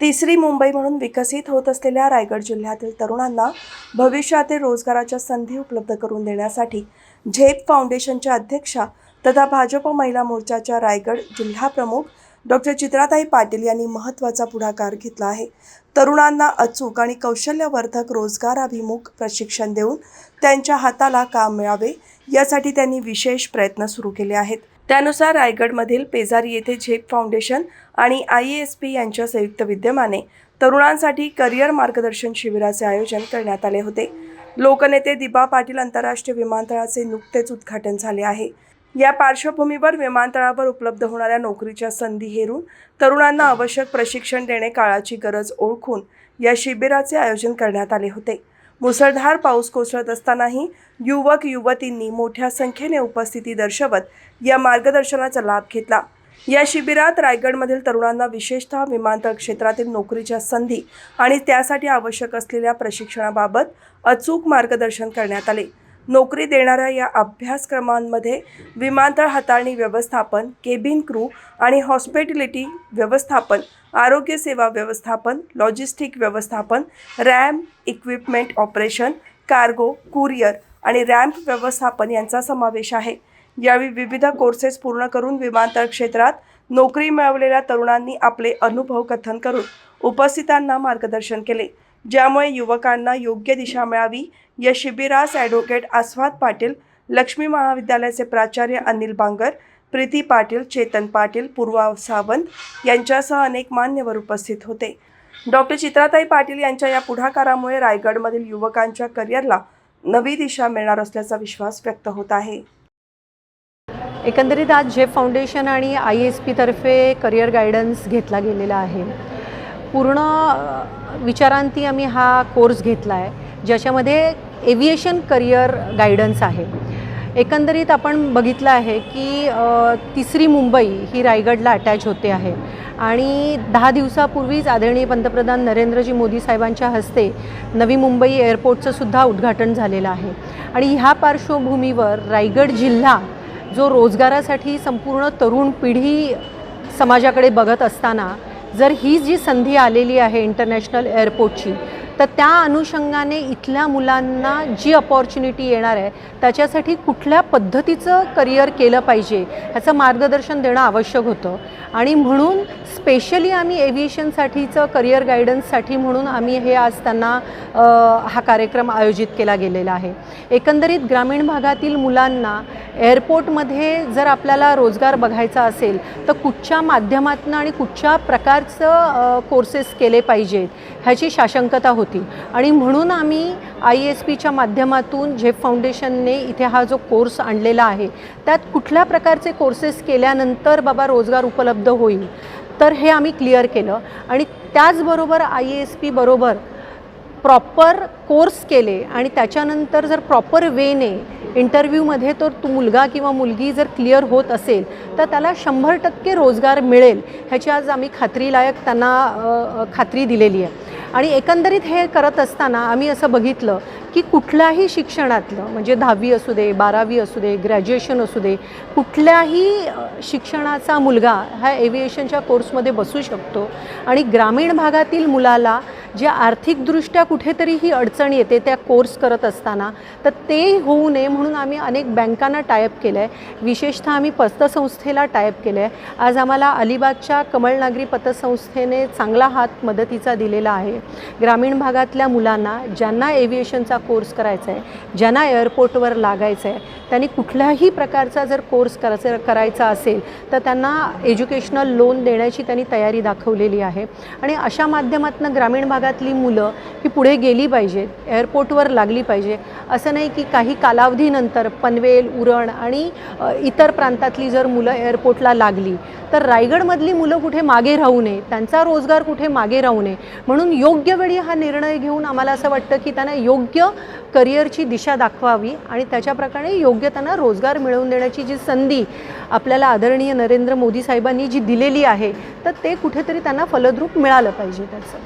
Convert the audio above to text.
तिसरी मुंबई म्हणून विकसित होत असलेल्या रायगड जिल्ह्यातील तरुणांना भविष्यातील रोजगाराच्या संधी उपलब्ध करून देण्यासाठी झेप फाउंडेशनच्या अध्यक्षा तथा भाजप महिला मोर्चाच्या रायगड जिल्हाप्रमुख डॉक्टर चित्राताई पाटील यांनी महत्त्वाचा पुढाकार घेतला आहे. तरुणांना अचूक आणि कौशल्यवर्धक रोजगाराभिमुख प्रशिक्षण देऊन त्यांच्या हाताला काम मिळावे यासाठी त्यांनी विशेष प्रयत्न सुरू केले आहेत. त्यानुसार रायगडमधील पेजारी येथे झेप फाउंडेशन आणि आय एस पी यांच्या संयुक्त विद्यमाने तरुणांसाठी करिअर मार्गदर्शन शिबिराचे आयोजन करण्यात आले होते. लोकनेते दिबा पाटील आंतरराष्ट्रीय विमानतळाचे नुकतेच उद्घाटन झाले आहे. या पार्श्वभूमीवर विमानतळावर उपलब्ध होणाऱ्या नोकरीच्या संधी हेरून तरुणांना आवश्यक प्रशिक्षण देणे काळाची गरज ओळखून या शिबिराचे आयोजन करण्यात आले होते. मुसळधार पाऊस कोसळत असतानाही युवक युवतींनी मोठ्या संख्येने उपस्थिती दर्शवत या मार्गदर्शनाचा लाभ घेतला. या शिबिरात रायगडमधील तरुणांना विशेषतः विमानतळ क्षेत्रातील नोकरीच्या संधी आणि त्यासाठी आवश्यक असलेल्या प्रशिक्षणाबाबत अचूक मार्गदर्शन करण्यात आले. नोकरी देणाऱ्या या अभ्यासक्रमांमध्ये विमानतळ हाताळणी व्यवस्थापन केबिन क्रू आणि हॉस्पिटॅलिटी व्यवस्थापन आरोग्य सेवा व्यवस्थापन लॉजिस्टिक व्यवस्थापन ramp equipment operation cargo courier आणि रॅम्प व्यवस्थापन यांचा समावेश आहे. यावेळी विविध कोर्सेस पूर्ण करून विमानतळ क्षेत्रात नोकरी मिळवलेल्या तरुणांनी आपले अनुभव कथन करून उपस्थितांना मार्गदर्शन केले. ज्यामुळे युवकांना योग्य दिशा मिळावी. या शिबिरास ॲडव्होकेट आस्वाद पाटील लक्ष्मी महाविद्यालयाचे प्राचार्य अनिल बांगर प्रीती पाटील चेतन पाटील पूर्वा सावंत यांच्यासह अनेक मान्यवर उपस्थित होते. डॉक्टर चित्राताई पाटील यांच्या या पुढाकारामुळे रायगडमधील युवकांच्या करिअरला नवी दिशा मिळणार असल्याचा विश्वास व्यक्त होत आहे. एकंदरीत आज झेप फाउंडेशन आणि आय एस पीतर्फे करिअर गायडन्स घेतला गेलेला आहे. पूर्ण विचारांती आम्ही हा कोर्स घेतला आहे ज्याच्यामध्ये एव्हिएशन करिअर गायडन्स आहे. एकंदरीत आपण बघितलं आहे की तिसरी मुंबई ही रायगडला अटॅच होते आहे. आणि दहा दिवसापूर्वीच आदरणीय पंतप्रधान नरेंद्रजी मोदी साहेबांच्या हस्ते नवी मुंबई एअरपोर्टचं सुद्धा उद्घाटन झालेलं आहे. आणि ह्या पार्श्वभूमीवर रायगड जिल्हा जो रोजगारासाठी संपूर्ण तरुण पिढी समाजाकडे बघत असताना जर ही जी संधी आलेली आहे इंटरनॅशनल एअरपोर्टची तर त्या अनुषंगाने इथल्या मुलांना जी अपॉर्च्युनिटी येणार आहे त्याच्यासाठी कुठल्या पद्धतीचं करिअर केलं पाहिजे ह्याचं मार्गदर्शन देणं आवश्यक होतं. आणि म्हणून स्पेशली आम्ही एव्हिएशनसाठीचं करिअर गायडन्ससाठी म्हणून आम्ही हे आज त्यांना हा कार्यक्रम आयोजित केला गेलेला आहे. एकंदरीत ग्रामीण भागातील मुलांना एअरपोर्टमध्ये जर आपल्याला रोजगार बघायचा असेल तर कुठच्या माध्यमातून आणि कुठच्या प्रकारचं कोर्सेस केले पाहिजेत ह्याची शाशंकता होती. आणि म्हणून आम्ही आय एस पीच्या माध्यमातून झेप फाउंडेशनने इथे हा जो कोर्स आणलेला आहे त्यात कुठल्या प्रकारचे कोर्सेस केल्यानंतर बाबा रोजगार उपलब्ध होईल तर हे आम्ही क्लिअर केलं. आणि त्याचबरोबर आय एस पी बरोबर प्रॉपर कोर्स केले आणि त्याच्यानंतर जर प्रॉपर वेने इंटरव्ह्यूमध्ये तर तो मुलगा किंवा मुलगी जर क्लिअर होत असेल तर त्याला शंभर टक्के रोजगार मिळेल ह्याची आज आम्ही खात्रीलायक त्यांना खात्री दिलेली आहे. आणि एकंदरीत हे करत असताना आम्ही असं बघितलं की कुठल्याही शिक्षणातलं म्हणजे दहावी असू दे बारावी असू दे ग्रॅज्युएशन असू दे कुठल्याही शिक्षणाचा मुलगा हा एव्हिएशनच्या कोर्समध्ये बसू शकतो. आणि ग्रामीण भागातील मुलाला जे आर्थिकदृष्ट्या कुठेतरी ही अडचण येते त्या कोर्स करत असताना तर ते होऊ नये म्हणून आम्ही अनेक बँकांना टायअप केलं आहे विशेषतः आम्ही पतसंस्थेला टायअप केलं आहे आज आम्हाला अलिबागच्या कमळनागरी पतसंस्थेने चांगला हात मदतीचा दिलेला आहे. ग्रामीण भागातल्या मुलांना ज्यांना एव्हिएशनचा कोर्स करायचा आहे ज्यांना एअरपोर्टवर लागायचं आहे त्यांनी कुठल्याही प्रकारचा जर कोर्स करायचा करायचा असेल तर त्यांना एज्युकेशनल लोन देण्याची त्यांनी तयारी दाखवलेली आहे. आणि अशा माध्यमातून ग्रामीण भागातली मुलं ही पुढे गेली पाहिजेत एअरपोर्टवर लागली पाहिजे. असं नाही की काही कालावधीनंतर पनवेल उरण आणि इतर प्रांतातली जर मुलं एअरपोर्टला लागली तर रायगडमधली मुलं कुठे मागे राहू नये त्यांचा रोजगार कुठे मागे राहू नये. म्हणून योग्य वेळी हा निर्णय घेऊन आम्हाला असं वाटतं की त्यांना योग्य करिअरची दिशा दाखवावी आणि त्याच्याप्रकारे योग्य त्यांना रोजगार मिळवून देण्याची जी संधी आपल्याला आदरणीय नरेंद्र मोदी साहेबांनी जी दिलेली आहे तर ते कुठेतरी त्यांना फलद्रूप मिळालं पाहिजे त्याचं.